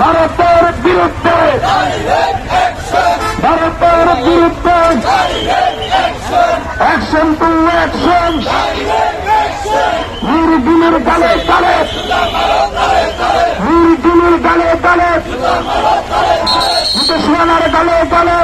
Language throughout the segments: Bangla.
ভারতের বিরুদ্ধে। ভারতের বিরুদ্ধে। অ্যাকশন টু অ্যাকশন মুরগিনের গালে গালে। মুরগিনের গালে গালে। মুকেশরানার গালে গালে।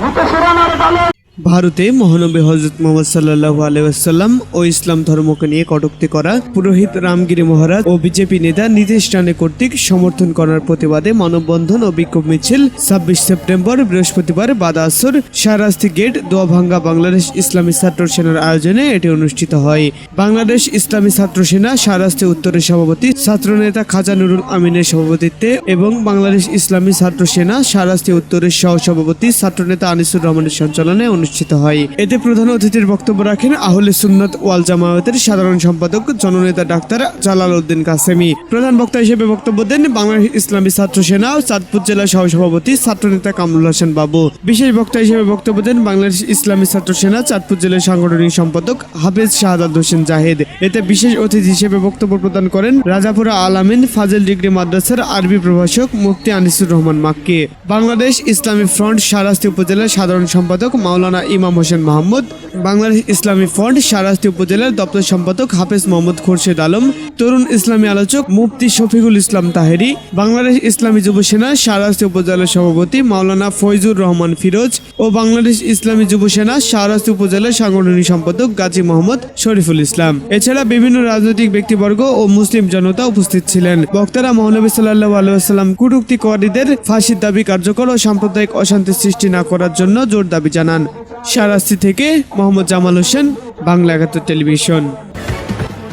মুকেশরানার গালে ভারতে মহানবী হজরত মোহাম্মদ সাল্লাহ আলাইসাল্লাম ও ইসলাম ধর্মকে নিয়ে কটূক্তি করা পুরোহিত রামগিরি মহারাজ ও বিজেপি নেতা নীতিশ রানে কর্তৃক সমর্থন করার প্রতিবাদে মানববন্ধন ও বিক্ষোভ মিছিল ছাব্বিশ সেপ্টেম্বর বৃহস্পতিবার বাদা আসর শাহরাস্তি গেট দোয়াভাঙ্গা বাংলাদেশ ইসলামী ছাত্র সেনার আয়োজনে এটি অনুষ্ঠিত হয়। বাংলাদেশ ইসলামী ছাত্র সেনা শাহরাস্তি উত্তরের সভাপতি ছাত্রনেতা খাজা নুরুল আমিনের সভাপতিত্বে এবং বাংলাদেশ ইসলামী ছাত্র সেনা শাহরাস্তি উত্তরের সহ সভাপতি ছাত্রনেতা আনিসুর রহমানের সঞ্চালনে অনুষ্ঠিত হয়। এতে প্রধান অতিথির বক্তব্য রাখেন আহলে সুন্নত ওয়াল জামায়াতের সাধারণ সম্পাদক, জননেতা ডাক্তার জালাল উদ্দিন কাসেমি। প্রধান বক্তা হিসেবে বক্তব্য দেন বাংলাদেশ ইসলামী ছাত্র সেনা ও চাঁদপুর জেলা সহ সভাপতি ছাত্রনেতা কামরুল হাসান বাবু। বিশেষ বক্তা হিসেবে বক্তব্য দেন বাংলাদেশ ইসলামী ছাত্র সেনা, চাঁদপুর জেলার সাংগঠনিক সম্পাদক হাফেজ শাহাদাত হোসেন জাহেদ। এতে বিশেষ অতিথি হিসেবে বক্তব্য প্রদান করেন রাজাপুরা আলামিন ফাজেল ডিগ্রি মাদ্রাসার আরবি প্রভাষক মুফতি আনিসুর রহমান মাক্কি। বাংলাদেশ ইসলামী ফ্রন্ট সারাস্তি উপজেলার সাধারণ সম্পাদক মাওলানা ইমাম হোসেন মাহমুদ বাংলাদেশ ইসলামী ফ্রন্ট সারাস্তি উপজেলার দপ্তর সম্পাদক হাফেজ মোহাম্মদ খোরশেদ আলম, তরুণ ইসলামী আলোচক মুফতি শফিকুল ইসলাম তাহেরি, বাংলাদেশ ইসলামী যুব সেনা শাহরাস্তি উপজেলার সভাপতি মাওলানা ফয়জুর রহমান ফিরোজ ও বাংলাদেশ ইসলামী যুব সেনা শাহরাস্তি উপজেলার সাংগঠনিক সম্পাদক গাজী মোহাম্মদ শরীফুল ইসলাম। এছাড়া বিভিন্ন রাজনৈতিক ব্যক্তিবর্গ ও মুসলিম জনতা উপস্থিত ছিলেন। বক্তারা মহানবী সাল্লাহ আলাইসাল্লাম কুটুক্তিকারীদের ফাঁসির দাবি কার্যকর ও সাম্প্রদায়িক অশান্তি সৃষ্টি না করার জন্য জোর দাবি জানান। শাহরাস্তি থেকে মোহাম্মদ জামাল হোসেন বাংলা একাত্তর টেলিভিশন।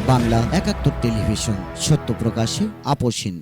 বাংলা একাত্তর টেলিভিশন সত্য প্রকাশে আপোষহীন